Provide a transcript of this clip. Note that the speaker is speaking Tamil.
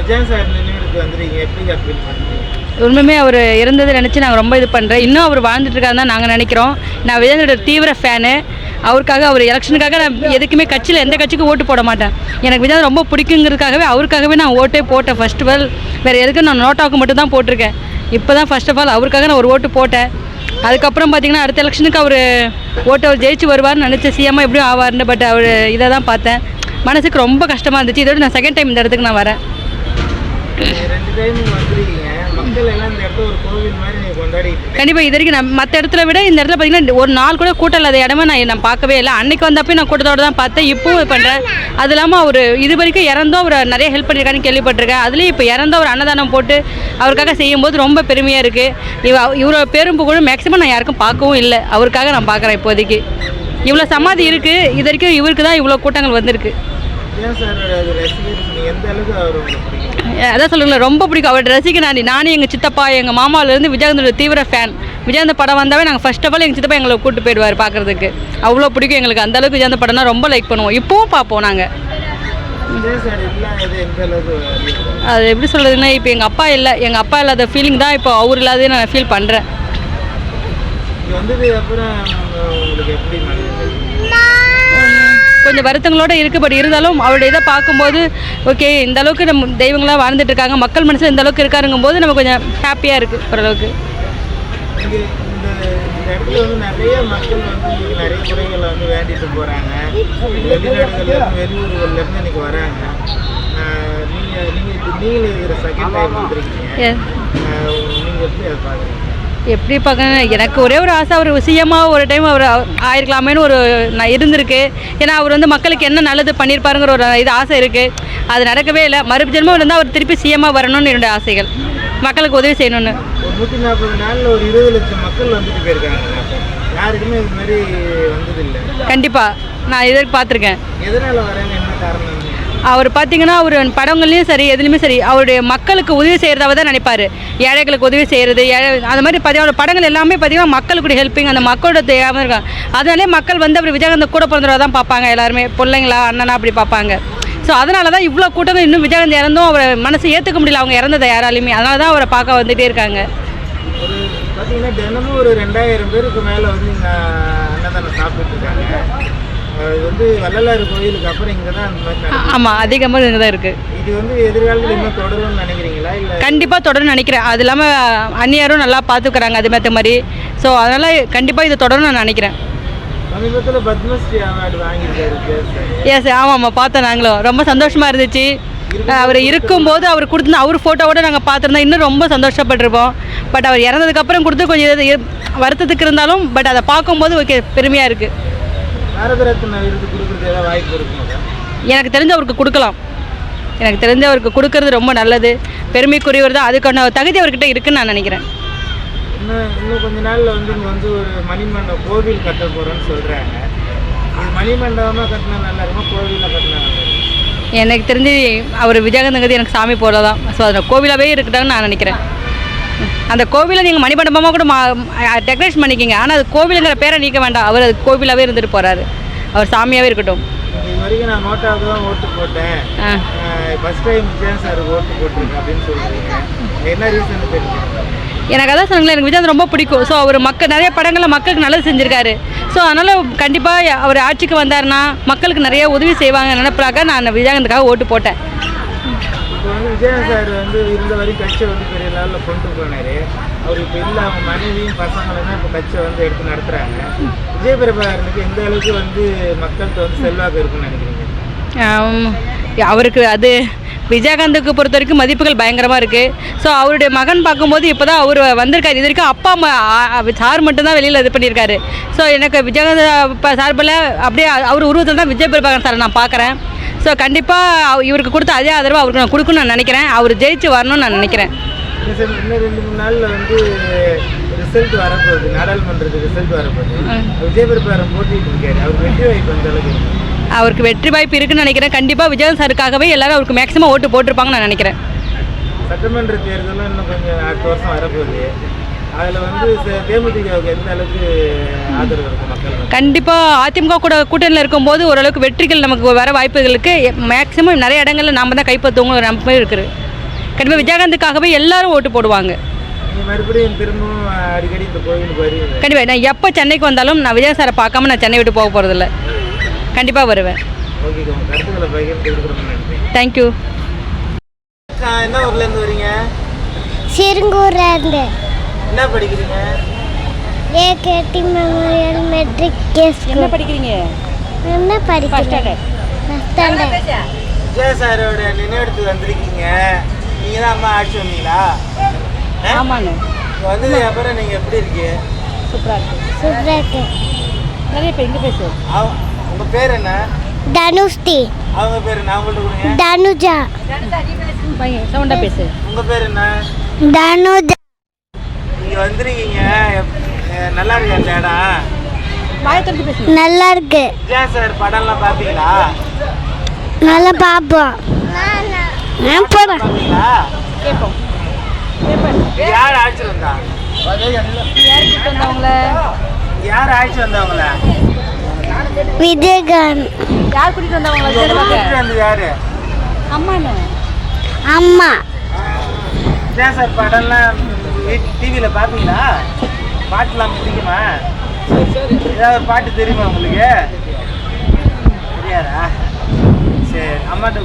விஜயன் சார் நினைவுக்கு வந்துருக்கீங்க. எப்படி ஃபீல் பண்ணுறீங்க உண்மையுமே அவர் இருந்ததை நினச்சி நாங்கள் ரொம்ப இது பண்ணுறேன் இன்னும் அவர் வாழ்ந்துட்டு தான் நாங்கள் நினைக்கிறோம். நான் விஜயனோட தீவிர ஃபேனு அவருக்காக அவர் எலெக்ஷனுக்காக நான் எதுக்குமே கட்சியில் எந்த கட்சிக்கும் ஓட்டு போட மாட்டேன். எனக்கு விஜய் ரொம்ப பிடிக்குங்கிறதுக்காகவே அவருக்காகவே நான் ஓட்டே போட்டேன். ஃபர்ஸ்ட் ஆஃப் ஆல் வேறு எதுக்கும் நான் நோட்டாவுக்கு மட்டும் தான் போட்டிருக்கேன். இப்போ தான் ஃபர்ஸ்ட் ஆஃப் ஆல் அவருக்காக நான் ஒரு ஓட்டு போட்டேன். அதுக்கப்புறம் பார்த்தீங்கன்னா அடுத்த எலெக்ஷனுக்கு அவர் ஓட்டு அவர் ஜெயிச்சு வருவார்னு நினச்சி சிஎம்மா எப்படியும் ஆவார்னு பட் அவர் இதை தான் பார்த்தேன். மனசுக்கு ரொம்ப கஷ்டமாக இருந்துச்சு. இதோட நான் செகண்ட் டைம் இந்த இடத்துக்கு நான் வரேன். ஒரு. கண்டிப்பாக இது வரைக்கும் நான் மற்ற இடத்துல விட இந்த இடத்துல பார்த்தீங்கன்னா ஒரு நாள் கூட கூட்டம் இல்லாத இடமே நான் நான் பார்க்கவே இல்லை. அன்னைக்கு வந்தப்போ நான் கூட்டத்தோட தான் பார்த்தேன். இப்பவும் இது பண்ணுறேன் அது இல்லாமல் அவர் இது வரைக்கும் இறந்தும் அவர் நிறைய ஹெல்ப் பண்ணியிருக்காருன்னு கேள்விப்பட்டிருக்கேன். அதுலேயும் இப்போ இறந்தும் அவர் அன்னதானம் போட்டு அவருக்காக செய்யும்போது ரொம்ப பெருமையாக இருக்குது இவ இவரோட பேரும் புகழும் மேக்ஸிமம் நான் யாருக்கும் பார்க்கவும் இல்லை. அவருக்காக நான் பார்க்குறேன் இப்போதைக்கு. இவ்வளோ சமாதி இருக்குது இது வரைக்கும் இவருக்கு தான் இவ்வளோ கூட்டங்கள் வந்திருக்கு. ரசிகர் எந்த அளவுக்கு அவர் அதான் சொல்லுங்கள் ரொம்ப பிடிக்கும். அவர் ரசிக்க நான் நானும் எங்கள் சித்தப்பா எங்கள் மாமாவிலேருந்து விஜயகாந்தோட தீவிர ஃபேன் விஜயகாந்த் படம் வந்தாவே நாங்கள் ஃபர்ஸ்ட் ஆஃப் ஆல் எங்கள் சித்தப்பா எங்களை கூட்டு போயிடுவார் பார்க்குறதுக்கு. அவ்வளோ பிடிக்கும் எங்களுக்கு. அந்த அளவுக்கு விஜயகாந்த் படம்னா ரொம்ப லைக் பண்ணுவோம். இப்போவும் பார்ப்போம் நாங்கள் அது எப்படி சொல்கிறதுன்னா இப்போ எங்கள் அப்பா இல்லை. எங்கள் அப்பா இல்லாத ஃபீலிங் தான் இப்போ அவர் இல்லாதே நான் ஃபீல் பண்ணுறேன் இங்கே வந்ததுக்கு அப்புறம் உங்களுக்கு எப்படி மனது கொஞ்சம் வருத்தங்களோட இருக்குது பட் இருந்தாலும் அவருடைய இதை பார்க்கும்போது ஓகே இந்த அளவுக்கு நம்ம தெய்வங்களாக வாழ்ந்துட்டு இருக்காங்க மக்கள் மனசில் இந்த அளவுக்கு இருக்காருங்கும் போது நம்ம கொஞ்சம் ஹாப்பியாக இருக்குது ஓரளவுக்கு. இடத்துல வந்து நிறைய மக்கள் வந்து இன்னைக்கு நிறைய குறைகளை வந்து வேண்டிட்டு போகிறாங்க வெளிநாடுகள்லேருந்து வெளியூர்கள்லேருந்து இன்னைக்கு வராங்க. நீங்கள் நீங்கள் இருக்கிற செகண்ட் டைம் வந்துருக்கீங்க. நீங்கள் எப்படி அதை பார்க்குறீங்க? எப்படி பார்க்க எனக்கு ஒரே ஒரு ஆசை அவர் சிஎம்மாக ஒரு டைம் அவர் ஆயிருக்கலாமேன்னு ஒரு நான் இருந்திருக்கு. ஏன்னா அவர் வந்து மக்களுக்கு என்ன நல்லது பண்ணியிருப்பாருங்கிற ஒரு இது ஆசை இருக்குது அது நடக்கவே இல்லை. மறுஜென்மம் இருந்தால் அவர் திருப்பி சிஎம்மாக வரணும்னு என்னுடைய ஆசைகள். மக்களுக்கு உதவி செய்யணும்னு. நூற்றி நாற்பது நாளில் ஒரு இருபது லட்சம் மக்கள் வந்துட்டு போயிருக்காங்க. யாருக்குமே இது மாதிரி வந்ததில்லை. கண்டிப்பாக நான் இதற்கு பார்த்துருக்கேன். எதனால் வராங்க என்ன காரணம்? அவர் பார்த்தீங்கன்னா அவர் படங்கள்லையும் சரி எதுலேயுமே சரி அவருடைய மக்களுக்கு உதவி செய்கிறதாவ தான் நினைப்பார். ஏழைகளுக்கு உதவி செய்கிறது ஏழை அந்த மாதிரி பார்த்தீங்கன்னா அவரோட படங்கள் எல்லாமே பார்த்தீங்கன்னா மக்களுக்கு ஹெல்ப்பிங் அந்த மக்களோட தேவை இருக்காங்க அதனாலே மக்கள் வந்து அவர் விஜயகாந்த் கூட பிறந்தவரை தான் பார்ப்பாங்க எல்லாருமே. பிள்ளைங்களா அண்ணனா அப்படி பார்ப்பாங்க. ஸோ அதனால தான் இவ்வளோ கூட்டங்கள் இன்னும் விஜயகாந்த் இறந்தும் அவரை மனசை ஏற்றுக்க முடியல அவங்க இறந்ததை யாராலையுமே. அதனால தான் அவரை பார்க்க வந்துகிட்டே இருக்காங்க. ஒரு பார்த்தீங்கன்னா தினமும் ஒரு ரெண்டாயிரம் பேருக்கு மேலே வந்து இங்கே அன்னதானம் சாப்பிட்டுட்டு இருக்காங்க வந்து வள்ளலார் கோயிலுக்கு அப்புறம் இங்கே தான் மாதிரி. ஆமாம் அதிகமாக இங்கே தான் இருக்குது இது வந்து எதிர்காலத்தில் இன்னும் தொடரும்னு நினைக்கிறீங்களா? இல்லை கண்டிப்பாக தொடரும் நினைக்கிறேன். அது இல்லாமல் அந்நியாரும் நல்லா பார்த்துக்கிறாங்க அது மாற்ற மாதிரி. ஸோ அதனால் கண்டிப்பாக இது தொடரும் நான் நினைக்கிறேன். சமீபத்தில் பத்மஸ்ரீ அவார்டு வாங்கியிருக்காரு எஸ் ஆமாம் ஆமாம் பார்த்தோம் நாங்களும். ரொம்ப சந்தோஷமாக இருந்துச்சு. அவர் இருக்கும்போது அவர் கொடுத்து அவர் ஃபோட்டோவோட நாங்கள் பார்த்துருந்தோம். இன்னும் ரொம்ப சந்தோஷப்பட்டிருப்போம். பட் அவர் இறந்ததுக்கப்புறம் கொடுத்து கொஞ்சம் வருத்தத்துக்கு இருந்தாலும் பட் அதை பார்க்கும்போது ஓகே பெருமையாக இருக்குது பாரத ரத்னா விருது கொடுக்குறது ஏதாவது வாய்ப்பு இருக்குங்களா எனக்கு தெரிஞ்ச அவருக்கு கொடுக்கலாம். எனக்கு தெரிஞ்ச அவருக்கு கொடுக்கறது ரொம்ப நல்லது. பெருமைக்குரியவர் தான். அதுக்கான தகுதி அவர்கிட்ட இருக்குன்னு நான் நினைக்கிறேன். இன்னும் இன்னும் கொஞ்ச நாளில் வந்து இங்கே வந்து ஒரு மணிமண்டபம் கோவில் கட்ட போகிறோன்னு சொல்கிறாங்க இது மணிமண்டபமாக கட்டினா நல்லா இருக்குமா? கோவிலில் கட்டினா நல்லா எனக்கு தெரிஞ்சு அவர் விஜயகாந்தங்கிறது எனக்கு சாமி போல தான் ஸோ அதில் கோவிலாகவே இருக்கட்டாங்கன்னு நான் நினைக்கிறேன். அந்த கோவிலை நீங்கள் மணிமண்டபமாக கூட மா டெக்கரேஷன் பண்ணிக்கிங்க. ஆனால் அது கோவிலுங்கிற பேரை நீக்க வேண்டாம். அவர் அது கோவிலாகவே இருந்துட்டு போகிறாரு அவர் சாமியாகவே இருக்கட்டும். இது வரைக்கும் நான் நோட்டாவுக்கு தான் ஓட்டு போட்டேன். ஆ. ஃபஸ்ட் டைம் விஜயன் சாருக்கு ஓட்டு போட்டிருக்கேன் அப்படின்னு சொல்கிறீங்க என்ன ரீசன் தெரியும் எனக்கு அதான் சொன்னீங்களே எனக்கு விஜயகாந்த் ரொம்ப பிடிக்கும். ஸோ அவர் மக்கள் நிறைய படங்களில் மக்களுக்கு நல்லது செஞ்சுருக்காரு. ஸோ அதனால் கண்டிப்பாக அவர் ஆட்சிக்கு வந்தாருன்னா மக்களுக்கு நிறைய உதவி செய்வாங்க நினைப்பாக நான் விஜயகாந்துக்காக ஓட்டு போட்டேன். விஜயா சார் வந்து இருந்த வரைக்கும் கட்சியை வந்து பெரிய லெவலில் கொண்டு போனார். அவர் இப்போ இல்லை அவங்க மனைவியும் பசங்களும் இப்போ கட்சியை வந்து எடுத்து நடத்துகிறாங்க விஜய பிரபாகரனுக்கு எந்த அளவுக்கு வந்து மக்கள்கிட்ட வந்து செல்வாக்கு இருக்குன்னு நினைக்கிறீங்க? அவருக்கு அது விஜயகாந்துக்கு பொறுத்த வரைக்கும் மதிப்புகள் பயங்கரமாக இருக்குது ஸோ அவருடைய மகன் பார்க்கும்போது இப்போ தான் அவர் வந்திருக்காரு. இது வரைக்கும் அப்பா அம்மா சார் மட்டும்தான் வெளியில் இது பண்ணியிருக்காரு. ஸோ எனக்கு விஜயகாந்த் சார்பில் அப்படியே அவர் உருவத்தில் தான் விஜய் பிரபாகரன் சார் நான் பார்க்குறேன். ஸோ கண்டிப்பாக இவருக்கு கொடுத்த அதே ஆதரவு அவருக்கு நான் கொடுக்கணும்னு நான் நினைக்கிறேன். அவர் ஜெயிச்சு வரணும்னு நான் நினைக்கிறேன். இன்னும் ரெண்டு மூணு நாளில் வந்து ரிசல்ட் வரப்போகுது. நாடாளுமன்றத்துக்கு ரிசல்ட் வரப்போகுது. விஜய் பிரபாகரன் போட்டிட்டு இருக்காரு. அவர் வெற்றி வாய்ப்பு அந்த அளவுக்கு இருக்கு. அவருக்கு வெற்றி வாய்ப்பு இருக்குன்னு நினைக்கிறேன். கண்டிப்பாக விஜயகாந்த் சாருக்காகவே எல்லாரும் அவருக்கு மேக்ஸிமம் ஓட்டு போட்டிருப்பாங்கன்னு நான் நினைக்கிறேன். சட்டமன்ற தேர்தலும் இன்னும் கொஞ்சம் அடுத்த வருஷம் வரப்போகுது. அதில் வந்து ச- தேமுதிகவுக்கு எந்த அளவுக்கு ஆதரவு இருக்கும் மக்கள் கண்டிப்பாக அதிமுக கூட கூட்டணியில் இருக்கும்போது ஓரளவுக்கு வெற்றிகள் நமக்கு வர வாய்ப்புகளுக்கு மேக்ஸிமம் நிறைய இடங்களில் நாம தான் கைப்பற்றுவோங்கிற ஒரு நம்பிக்கை இருக்குது. கண்டிப்பாக விஜயகாந்துக்காகவே எல்லாரும் ஓட்டு போடுவாங்க. கண்டிப்பாக நான் எப்போ சென்னைக்கு வந்தாலும் நான் விஜய் சாரை பார்க்காம நான் சென்னை விட்டு போக போகிறதில்ல கண்டிப்பாக வருவேன். தேங்க்யூ என்ன ஊர்லேருந்து வரீங்க? சிறுங்கூர்ல இருந்து. என்ன படிக்கிறீங்க? ஏகேடி மெமோரியல் மெட்ரிக் கேஸ் என்ன படிக்கிறீங்க? என்ன ஃபஸ்ட் படிக்கிறேன் ஸ்டாண்டர்ட் ஃபஸ்ட் ஸ்டாண்டர்ட் விஜய் சாரோட நினைவெடுத்து வந்திருக்கீங்க. நீங்கள் தான் அம்மா ஆட்சி வந்தீங்களா? ஆமாங்க வந்ததுக்கு அப்புறம் நீங்கள் எப்படி இருக்கீங்க சூப்பராக இருக்கு. சூப்பராக இருக்கு. நிறைய பேர் இங்கே பேசு உங்க பேர் என்ன? தனுஷ்டி. அவங்க பேர் என்ன? அவங்கள்ட்ட கொடுங்க. தனுஜா. பையன் சவுண்டாக பேசு. உங்க பேர் என்ன? தனுஜா. நீங்க வந்திருக்கீங்க. நல்லா இருக்கு அந்த இடம் நல்லா இருக்கு. விஜய் சார் படம்லாம் பார்த்தீங்களா? நல்லா இது யார் ஆட்சி வந்தா? யார் ஆட்சி வந்தவங்கள? விஜயகாந்த். யார் கூட்டிட்டு வந்தது யாரு? அம்மா. விஜய் சார் படம்லாம் டிவியில் பார்த்தீங்களா பாட்டுலாம் பிடிக்குமா? ஏதாவது ஒரு பாட்டு தெரியுமா உங்களுக்கு? தெரியாதா? சரி அம்மாட்ட